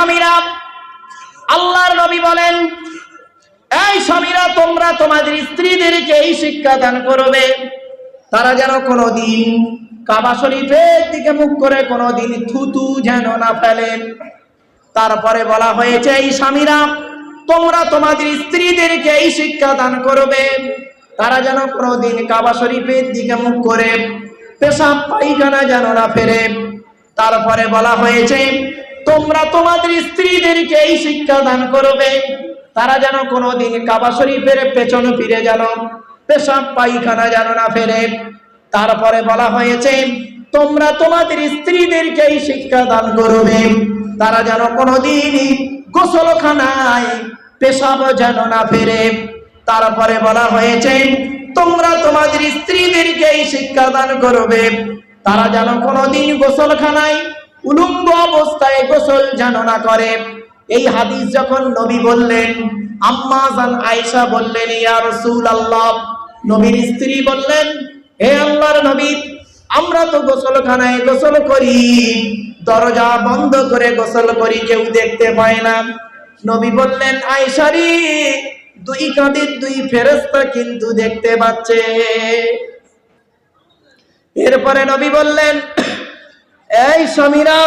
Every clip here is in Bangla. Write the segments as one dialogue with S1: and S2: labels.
S1: স্বামীরা, আল্লাহর নবী বলেন, এই স্বামীরা, তোমরা তোমাদের স্ত্রীদেরকে এই শিক্ষা দান করবে। তারা যেন কোনোদিন কাবা শরীফের দিকে মুখ করে কোনোদিন থুতু যেন না ফেলেন তারপরে বলা হয়েছে, এই স্বামীরা, তোমরা তোমাদের স্ত্রীদেরকে এই শিক্ষা দান করবে। তারা যেন কোনোদিন কাবা শরীফের দিকে মুখ করে পেশাব পায়খানা যেন না ফেরে। তারপরে বলা হয়েছে তোমরা তোমাদের স্ত্রীদেরকে এই শিক্ষা দান করবে। তারা যেন কোনোদিন কাবা শরীফের পেছন ফিরে যেন, পেশাব পায়খানা যেন না ফেরে। তারপরে বলা হয়েছে, তোমরা তোমাদের স্ত্রীদেরকে এই শিক্ষা দান করবে। তারা যেন কোনোদিনই গোসলখানায় পেশাব যেন না ফেরে। তারপরে বলা হয়েছে, তোমরা তোমাদের স্ত্রীদেরকে এই শিক্ষা দান করবে। তারা যেন কোনোদিন গোসলখানায় উলুঙ্গ অবস্থায় গোসল যেন না করে। এই হাদিস যখন নবী বললেন আম্মা জান আয়েশা বললেন, ইয়া রাসূলুল্লাহ। নবীর স্ত্রী বললেন, হে আল্লাহর নবী, আমরা তো গোসলখানায় গোসল করি, দরজা বন্ধ করে গোসল করি, কেউ দেখতে পায় না। নবী বললেন আয়েশারি দুই কাঁধের দুই ফেরেশতা কিন্তু দেখতে পাচ্ছে। এরপরে নবী বললেন এই স্বামীরা,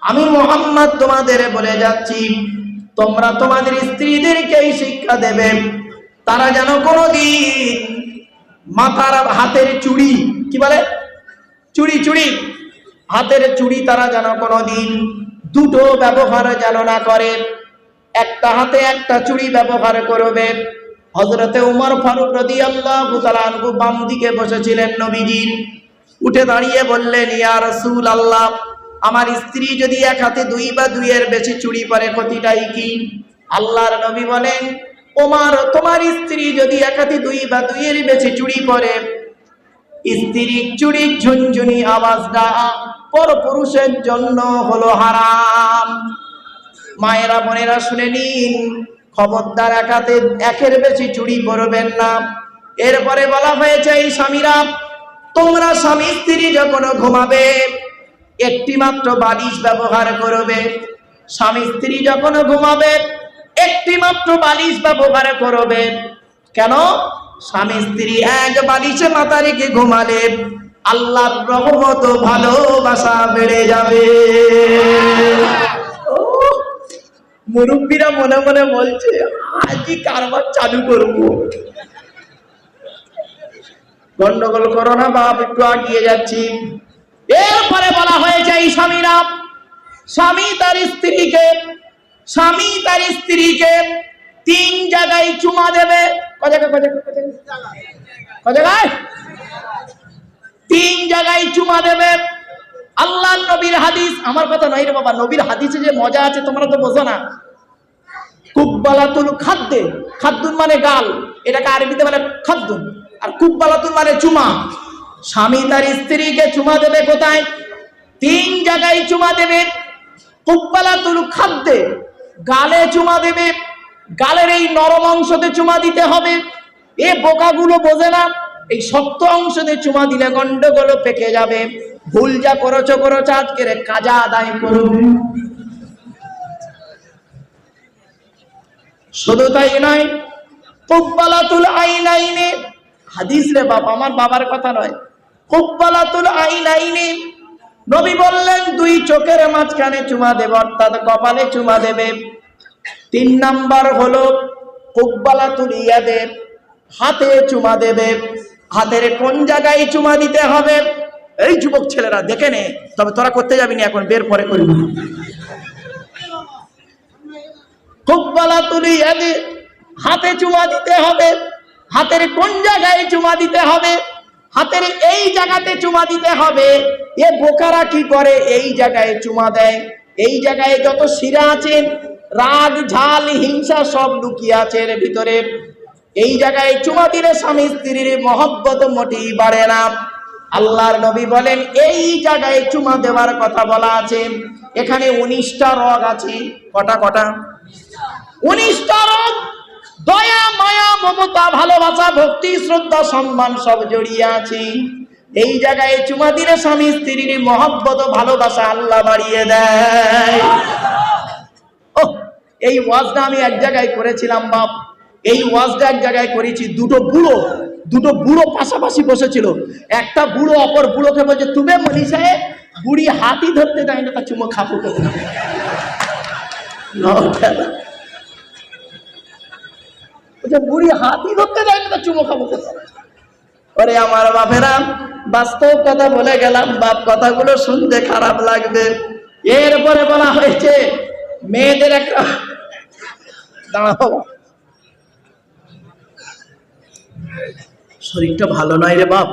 S1: আমি মোহাম্মদ তোমাদের বলে যাচ্ছি, তোমরা তোমাদের স্ত্রীদেরকে শিক্ষা দেবে। তারা যেন কোনোদিন মাথার হাতের চুড়ি, কি বলে? চুড়ি চুড়ি। হাতের চুড়ি তারা যেন কোনোদিন দুটো ব্যবহার যেন না করে। একটা হাতে একটা চুড়ি ব্যবহার করবে। হজরতে উমর ফারুক রদি আল্লাহ বাম দিকে বসেছিলেন নবীজির। উঠে দাঁড়িয়ে বললেন, ইয়া রসুল আল্লাহ আমার স্ত্রী যদি এক হাতে দুই বা দুইয়ের বেশি চুড়ি পরে, ক্ষতিটাই কি? আল্লাহর নবী বলেন ওমার তোমার স্ত্রী যদি এক হাতে দুই বা দুইয়ের বেশি চুড়ি পরে স্ত্রীর চুড়ির ঝুনঝুনি আওয়াজটা পর পুরুষের জন্য হলো হারাম। মায়েরা, বোনেরা, শুনে নিন, খবরদার একাতে একের বেশি চুরি পরবেন না। এরপরে বলা হয়েছে, এই স্বামীরা তোমরা স্বামী স্ত্রী যখন ঘুমাবে, একটি মাত্র বালিশ ব্যবহার করবে। স্বামী স্ত্রী যখন ঘুমাবে, একটি মাত্র বালিশ ব্যবহার করবে। কেন? স্বামী স্ত্রী এক বালিশে মাথা রেখে ঘুমালে আল্লাহর রহমত ভালোবাসা বেড়ে যাবে। মুরব্বীরা মনে মনে বলছে আজই কারবার চালু করব? গন্ডগোল করো না বাপ, একটু আগিয়ে যাচ্ছি। এরপরে বলা হয়েছে এই স্বামীরা, স্বামী তার স্ত্রীকে, স্বামী তার স্ত্রীকে তিন জায়গায় চুমা দেবে। তিন জায়গায় চুমা দেবে। আল্লাহ নবীর হাদিস, আমার কথা নয় রে বাবা, নবীর হাদিসে যে মজা আছে তোমরা তো বোঝো না। কুব্বালাতুল খাদ্যে খাদ্দুন মানে গাল এটাকে আরবিতে বলে খাদ্দুন আর কুব্বালাতুল মানে চুমা। স্বামী তার স্ত্রীকে চুমা দেবে কোথায়? তিন জায়গায় চুমা দেবে। কুব্বালাতুল খাদ্যে গালে চুমা দেবে। গালের এই নরম অংশতে চুমা দিতে হবে। এ বোকাগুলো বোঝে না। এই শক্ত অংশতে চুমা দিলে গন্ডগোল পেকে যাবে। ভুল যা করেছ করেছ, আজকে কাজা আদায় করবে শুধু তাই নয় কুব্বালাতুল আইনাইনে। হাদিস রে বাবা আমার বাবার কথা নয়। কুব্বালাতুল আইনাইনে। নবী বললেন, দুই চোখের মাঝখানে চুমা দেবে, অর্থাৎ কপালে চুমা দেবে। তিন নাম্বার হলো কুব্বালাতুল ইয়াদে, হাতে চুমা দেবে। হাতের কোন জায়গায় চুমা দিতে হবে? এই যুবক ছেলেরা, দেখে নে। তবে তোরা করতে যাবি না, এখন বের পরে করবি। কুব্বালা তুলি আদি হাতে চুমা দিতে হবে, হাতের কোন জায়গায় চুমা দিতে হবে, হাতের এই জায়গাতে চুমা দিতে হবে। এ বোকারা কি করে? এই জায়গায় চুমা দেয়। এই জায়গায় যত শিরা আছে, রাগ, ঝাল, হিংসা সব লুকিয়ে আছে এর ভিতরে। এই জায়গায় চুমা দিলে স্বামী স্ত্রীর মহব্বত মোটেই বাড়ে না। আল্লাহর নবী বলেন, এই জায়গায় চুমা দেওয়ার কথা বলা আছে। এখানে উনিশটা রগ আছে। কটা কটা? উনিশটা রোগ। দয়া, মায়া, মমতা, ভালোবাসা, ভক্তি, শ্রদ্ধা, সম্মান সব জড়িয়ে আছে। এই জায়গায় চুমা দিলে স্বামী স্ত্রীর মহব্বত, ভালোবাসা আল্লাহ বাড়িয়ে দেয়। এই ওয়াজটা আমি এক জায়গায় করেছিলাম, বাপ। এই ওয়াজটা এক জায়গায় করেছি, দুটো বুড়ো দুটো বুড়ো পাশাপাশি বসেছিল। একটা বুড়ো অপর বুড়োকে বলছে, তুমি মনি সাহেব বুড়ি হাতি ধরতে দেয় না তা চুমো খাব কোথায় বুড়ি হাতি ধরতে দেয় না চুমো খাব ওরে আমার বাপেরা, বাস্তব কথা বলে গেলাম, বাপ কথাগুলো শুনতে খারাপ লাগবে। এরপরে বলা হয়েছে, মেয়েদের একটা দাঁড়াও। শরীরটা ভালো নয় রে বাপ।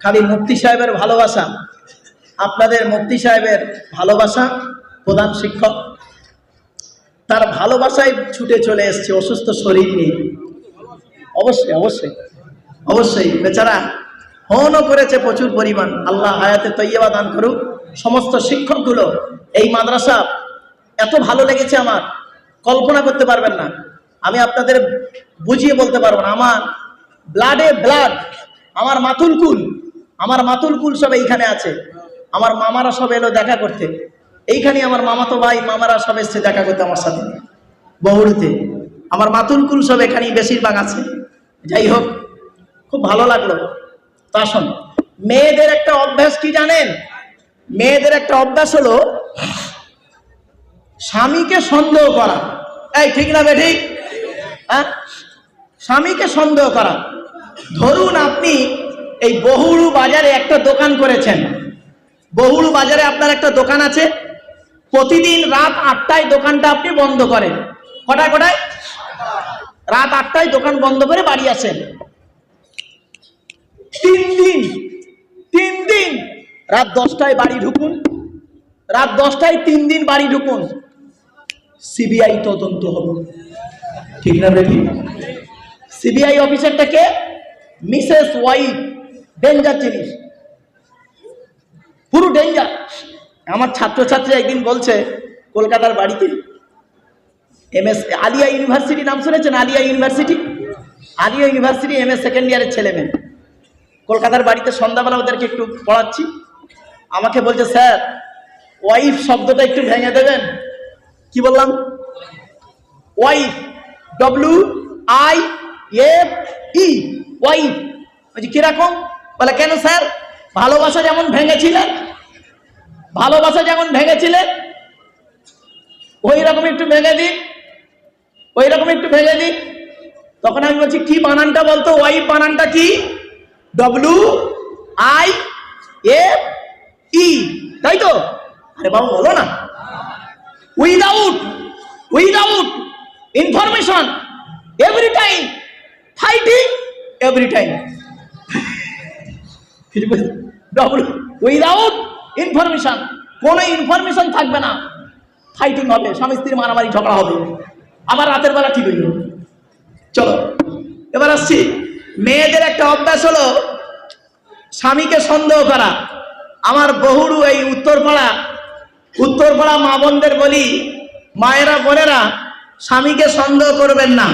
S1: খালি মুফতি সাহেবের ভালোবাসা। আপনাদের মুফতি সাহেবের ভালোবাসা প্রধান শিক্ষক। তার ভালোবাসায় ছুটে চলে এসছে, অসুস্থ শরীর নিয়ে। অবশ্যই অবশ্যই অবশ্যই। বেচারা হনও করেছে প্রচুর পরিমাণ। আল্লাহ হায়াতে তৈয়বা দান করুক। সমস্ত শিক্ষকগুলো, এই মাদ্রাসা এত ভালো লেগেছে আমার, কল্পনা করতে পারবেন না। আমি আপনাদের বুঝিয়ে বলতে পারব না। আমার ব্লাডে ব্লাড আমার মাতুল কুল, আমার মাতুল কুল সব এইখানে আছে। আমার মামারা সব এলো দেখা করতে। এইখানে আমার মামাতো ভাই, মামারা সব এসছে দেখা করতে আমার সাথে। বহুড়িতে আমার মাতুল কুল সব এখানেই বেশিরভাগ আছে। যাই হোক, খুব ভালো লাগল। তা শোন মেয়েদের একটা অভ্যাস কি জানেন? মেয়েদের একটা অভ্যাস হলো, স্বামীকে সন্দেহ করা। এই, ঠিক না বেঠি হ্যাঁ? স্বামীকে সন্দেহ করা। ধরুন আপনি এই বহুড়ু বাজারে একটা দোকান করেছেন। বহুড়ু বাজারে আপনার একটা দোকান আছে। প্রতিদিন রাত আটটায় দোকানটা আপনি বন্ধ করেন। কটায় কটায়? রাত আটটায় দোকান বন্ধ করে বাড়ি আসেন। তিন দিন তিন দিন রাত দশটায় বাড়ি ঢুকুন। রাত দশটায় তিন দিন বাড়ি ঢুকুন। সিবিআই তদন্ত হবে। ঠিক না বেবি সিবিআই অফিসারটাকে মিসেস ওয়াইফ, ডেঞ্জার জিনিস। পুরো ডেঞ্জার। আমার ছাত্রছাত্রী একদিন বলছে কলকাতার বাড়িতে, এম এস, আলিয়া ইউনিভার্সিটি নাম শুনেছেন? Aliah University? Aliah University M S second ইয়ারের ছেলে মেয়ে। কলকাতার বাড়িতে সন্ধ্যাবেলা ওদেরকে একটু পড়াচ্ছি। আমাকে বলছে, স্যার ওয়াইফ শব্দটা একটু ভেঙে দেবেন। কি বললাম? Wife W I F E wife বলছি, কীরকম? বলে, কেন স্যার? ভালোবাসা যেমন ভেঙেছিলেন ভালোবাসা যেমন ভেঙেছিলেন ওই রকম একটু ভেঙে দিন ওই রকম একটু ভেঙে দিন তখন আমি বলছি, কি বানানটা বলতো? ওয়াইফ বানানটা কি? W I F E. তাই তো? আরে বাবু, বলো না। Without without information, every time fighting every time. W, without information কোনো ইনফরমেশন থাকবে না। ফাইটিং হবে, স্বামী স্ত্রীর মারামারি ঝগড়া হবে। আবার রাতের বেলা ঠিক হইল। চলো, এবার আসছি। মেয়েদের একটা অভ্যাস হলো, স্বামীকে সন্দেহ করা। আমার বহুরু এই উত্তরপাড়া উত্তরপাড়া মা বোনদের বলি, মায়েরা বোনেরা, স্বামীকে সন্দেহ করবেন না।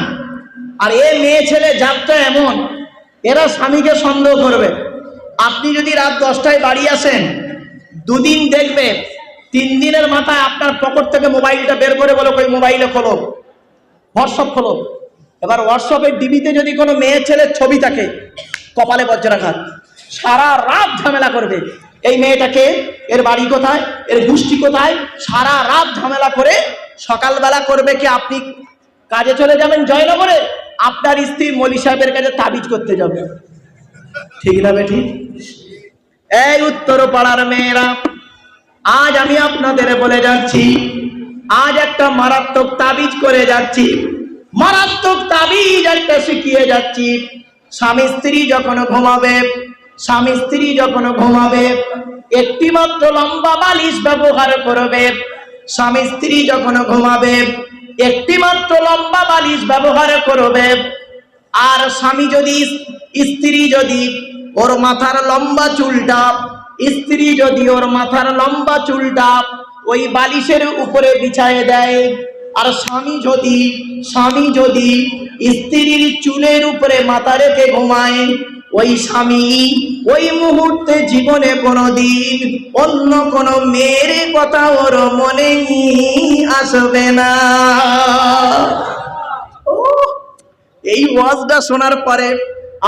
S1: আর এ মেয়ে ছেলে জাতটা এমন, এরা স্বামীকে সন্দেহ করবে। আপনি যদি রাত দশটায় বাড়ি আসেন দুদিন দেখবে, তিন দিনের মাথায় আপনার পকেট থেকে মোবাইলটা বের করে বলো ওই মোবাইলে খোলো হোয়াটসঅ্যাপ খোলো। এবার হোয়াটসঅ্যাপের ডিবিতে যদি কোনো মেয়ে ছেলের ছবি থাকে, কপালে বজ্রাঘাত, সারা রাত ঝামেলা করবে। এই মেয়েটাকে, এর বাড়ি কোথায়, এর গোষ্ঠী কোথায়, সারা রাত ঝামেলা করে সকালবেলা করবে কি আপনি কাজে চলে যাবেন জয়নগরে? আপনার স্ত্রী মলি সাহেবের কাছে তাবিজ করতে যাবে। ঠিক না বেঠি এই উত্তর পাড়ার মেয়েরা, আজ আমি আপনাদের বলে যাচ্ছি, আজ একটা মারাত্মক তাবিজ করে যাচ্ছি। মারাত্মক তাবিজ একটা শিখিয়ে যাচ্ছি। স্বামী স্ত্রী যখন ঘুমাবে, স্বামী স্ত্রী যখন ঘুমাবে একটি মাত্র লম্বা বালিশ ব্যবহার করবে। স্বামী স্ত্রী যখন ঘুমাবে একটি মাত্র লম্বা বালিশ ব্যবহার করবে। আর স্বামী যদি, স্ত্রী যদি ওর মাথার লম্বা চুল চুলটা স্ত্রী যদি ওর মাথার লম্বা চুল চুলটা ওই বালিশের উপরে বিছায় দেয় আর স্বামী যদি স্বামী যদি স্ত্রীর চুলের উপরে মাথা রেখে ঘুমায় ওই স্বামী ওই মুহূর্তে জীবনে কোনোদিন অন্য কোন মেয়ের কথা ওর মনে আসবে না। এই ওয়াজটা শোনার পরে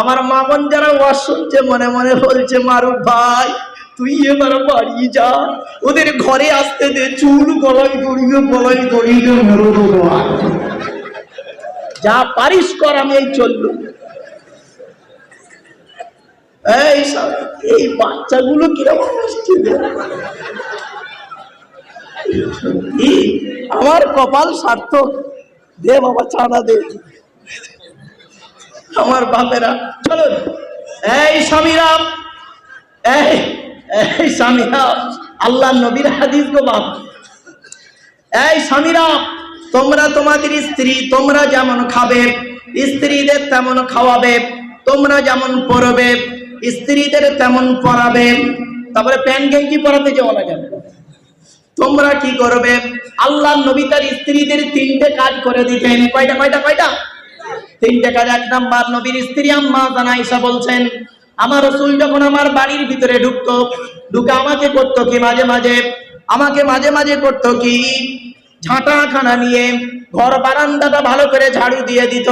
S1: আমার মা বোন যারা ওয়াজ শুনছে, মনে মনে বলছে, মারুফ ভাই, তুই এবার বাড়ি যা। ওদের ঘরে আসতে দে, চুল গলাই দড়িয়ে গলাই দড়িয়ে মেরো যা পারিস কর, আমি এই চললু এই এই বাচ্চাগুলো কীরকম আসছে? আমার কপাল সার্থক। দে বাবা চাঁদা দে। আমার বাপেরা চলো এই স্বামীরাম এই এই স্বামীরা, আল্লাহ নবীর হাদিস গো বাপ। এই স্বামীরা, তোমরা তোমাদের স্ত্রী, তোমরা যেমন খাবে, স্ত্রীদের তেমন খাওয়াবে, তোমরা যেমন পরবে, স্ত্রীদের তেমন পরাবে। তারপরে প্যান্ট গেঞ্জি পরাতে যাও না কেন? তোমরা কি করবে? আল্লাহ নবী তার স্ত্রীদের তিনটে কাজ করে দিতেন। কয়টা কয়টা কয়টা? তিনটে কাজ, এক নাম্বার নবীর স্ত্রী আম্মা জানা ঈসা বলছেন, আমার রসুল যখন আমার বাড়ির ভিতরে ঢুকতো, ঢুকে আমাকে করতো কি মাঝে মাঝে? আমাকে মাঝে মাঝে করতো কি? ঝাঁটা খানা নিয়ে ঘর বারান্দাটা ভালো করে ঝাড়ু দিয়ে দিত।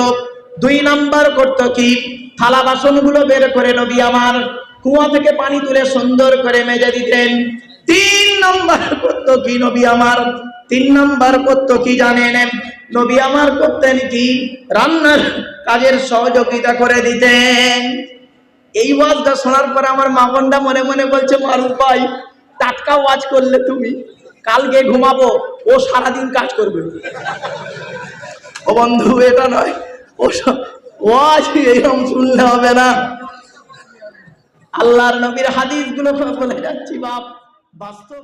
S1: দুই নাম্বার করতো কি? থালা বাসনগুলো বের করে নবী আমার কুয়া থেকে পানি তুলে সুন্দর করে মেজে দিতেন। তিন নম্বর করতো কি নবী আমার? তিন নম্বর করতো কি জানেন? নবী আমার করতেন কি? রান্নার কাজের সহযোগিতা করে দিতেন। এই ওয়াজটা শোনার পরে আমার মামনটা মনে মনে বলছে মারুফ ভাই, টাটকা ওয়াজ করলে তুমি, কালকে ঘুমাবো, ও সারাদিন কাজ করবে। ও বন্ধু, এটা নয়, ও ওয়াজ এরকম শুনলে হবে না। আল্লাহর নবীর হাদিসগুলো বলে যাচ্ছি, বাপ, বাস্তব